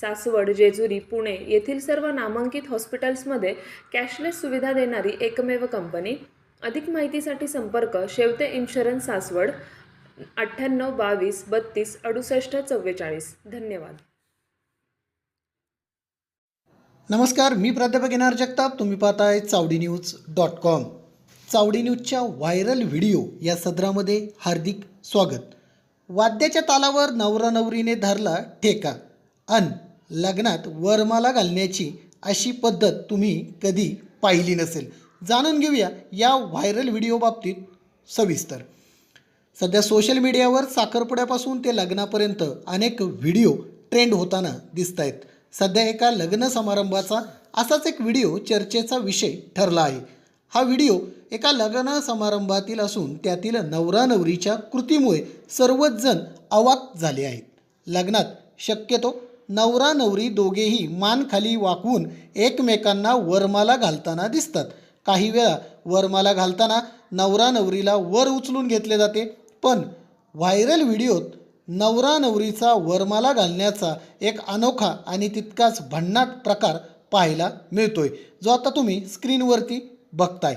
सासवड जेजुरी पुणे येथील सर्व नामांकित हॉस्पिटल्समध्ये कॅशलेस सुविधा देणारी एकमेव कंपनी. अधिक माहितीसाठी संपर्क शेवते इन्शुरन्स सासवड अठ्ठ्याण्णव बावीस बत्तीस अडुसष्ट चव्वेचाळीस. धन्यवाद. नमस्कार मी प्राध्यापक येणार जगताप. तुम्ही पाहताय Chavadi news dot com. Chavadi न्यूजच्या व्हायरल व्हिडिओ या सदरामध्ये हार्दिक स्वागत. वाद्याच्या तालावर नवरा नवरीने धरला ठेका. अन लग्नात वरमाला घालण्याची अशी पद्धत तुम्ही कधी पाहिली नसेल. जाणून घेऊया या व्हायरल व्हिडिओ बाबतीत सविस्तर. सध्या सोशल मीडियावर साखरपुड्यापासून ते लग्नापर्यंत अनेक व्हिडिओ ट्रेंड होताना दिसत आहेत सध्या एका लग्न समारंभाचा असाच एक व्हिडिओ चर्चेचा विषय ठरला आहे. हा व्हिडिओ एका लग्न समारंभातील असून त्यातील नवरा नवरीच्या कृतीमुळे सर्वच जण अवाक झाले आहेत. लग्नात शक्यतो नवरा नवरी दोघेही मान खाली वाकवून एकमेकांना वरमाला घालताना दिसतात. काही वेळा वरमाला घालताना नवरा नवरीला वर उचलून घेतले जाते पण व्हायरल व्हिडिओत नवरा नवरीचा वरमाला घालण्याचा एक अनोखा आणि तितकाच भन्नाट प्रकार पाहायला मिळतोय जो आता तुम्ही स्क्रीनवरती बघताय.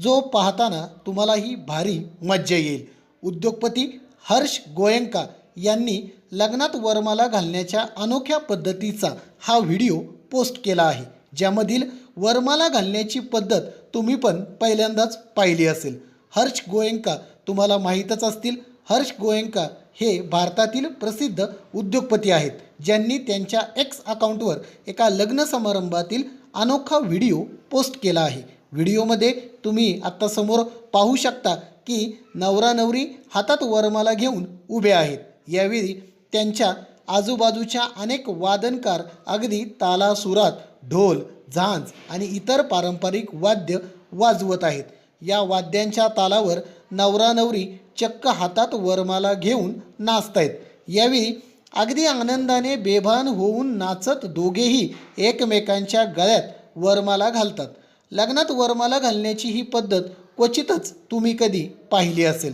जो पाहताना तुम्हालाही भारी मज्जा येईल. उद्योगपती हर्ष गोयंका यांनी लग्नात वरमाला घालण्याच्या अनोख्या पद्धतीचा हा व्हिडिओ पोस्ट केला आहे ज्यामधील वरमाला घालण्याची पद्धत तुम्ही पण पहिल्यांदाच पाहिली असेल. हर्ष गोयंका तुम्हाला माहीतच असतील. हर्ष गोयंका हे भारतातील प्रसिद्ध उद्योगपती आहेत ज्यांनी त्यांच्या एक्स अकाउंटवर एका लग्न समारंभातील अनोखा व्हिडिओ पोस्ट केला आहे. व्हिडिओमध्ये तुम्ही आत्ता समोर पाहू शकता की नवरा नवरी हातात वरमाला घेऊन उभे आहेत. यावेळी त्यांच्या आजूबाजूच्या अनेक वादनकार अगदी तालासुरात ढोल झांज आणि इतर पारंपरिक वाद्य वाजवत आहेत. या वाद्यांच्या तालावर नवरा नवरी चक्क हातात वरमाला घेऊन नाचतायत. यावेळी अगदी आनंदाने बेभान होऊन नाचत दोघेही एकमेकांच्या गळ्यात वरमाला घालतात. लग्नात वरमाला घालण्याची ही पद्धत क्वचितच तुम्ही कधी पाहिली असेल.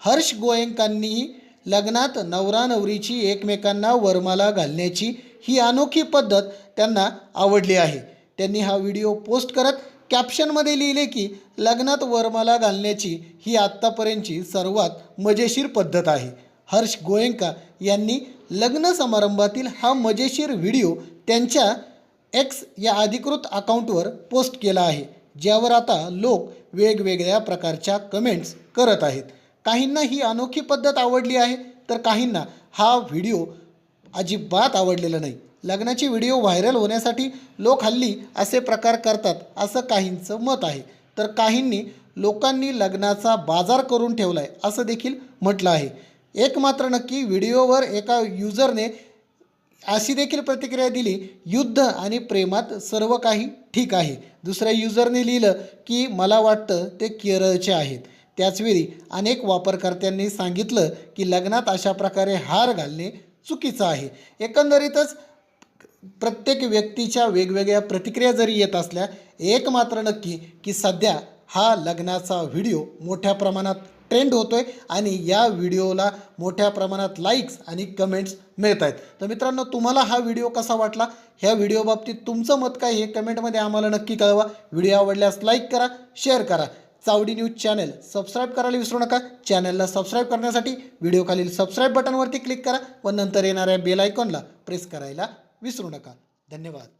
हर्ष गोयंकांनीही लग्नात नवरा नवरीची एकमेकांना वरमाला घालण्याची ही अनोखी पद्धत त्यांना आवडली आहे. त्यांनी हा व्हिडिओ पोस्ट करत कॅप्शनमध्ये लिहिले की लग्नात वरमाला घालण्याची ही आत्तापर्यंतची सर्वात मजेशीर पद्धत आहे. हर्ष गोयंका यांनी लग्न समारंभातील हा मजेशीर व्हिडिओ त्यांच्या एक्स या अधिकृत अकाउंटवर पोस्ट केला आहे ज्यावर आता लोक वेगवेगळ्या प्रकारच्या कमेंट्स करत आहेत. काहींना ही अनोखी पद्धत आवडली आहे तर काहींना हा व्हिडिओ अजिबात आवडलेला नाही. लग्नाची व्हिडिओ व्हायरल होण्यासाठी लोक हल्ली असे प्रकार करतात असं काहींचं मत आहे. तर काहींनी लोकांनी लग्नाचा बाजार करून ठेवला आहे असं देखील म्हटलं आहे. एक मात्र नक्की व्हिडिओवर एका युजरने अशी देखील प्रतिक्रिया दिली युद्ध आणि प्रेमात सर्व काही ठीक आहे. दुसऱ्या युजरने लिहिलं की मला वाटतं ते केरळचे आहेत. त्याचवेळी अनेक वापरकर्त्यांनी सांगितलं की लग्नात अशा प्रकारे हार घालणे चुकीचं आहे. एकंदरीतच प्रत्येक व्यक्तीच्या वेगवेगळ्या प्रतिक्रिया जरी येत असल्या एक मात्र नक्की की सध्या हा लग्नाचा व्हिडिओ मोठ्या प्रमाणात ट्रेंड होतो आहे आणि या व्हिडिओला मोठ्या प्रमाणात लाईक्स आणि कमेंट्स मिळत आहेत. तर मित्रांनो तुम्हाला हा व्हिडिओ कसा वाटला? ह्या व्हिडिओबाबतीत तुमचं मत काय हे कमेंटमध्ये आम्हाला नक्की कळवा. व्हिडिओ आवडल्यास लाईक करा शेअर करा. चावडी न्यूज चॅनल. सबस्क्राईब करायला विसरू नका. चॅनलला सबस्क्राईब करण्यासाठी व्हिडिओखालील सबस्क्राईब बटनवरती क्लिक करा व नंतर येणाऱ्या बेल आयकॉनला प्रेस करायला विसरू नका. धन्यवाद.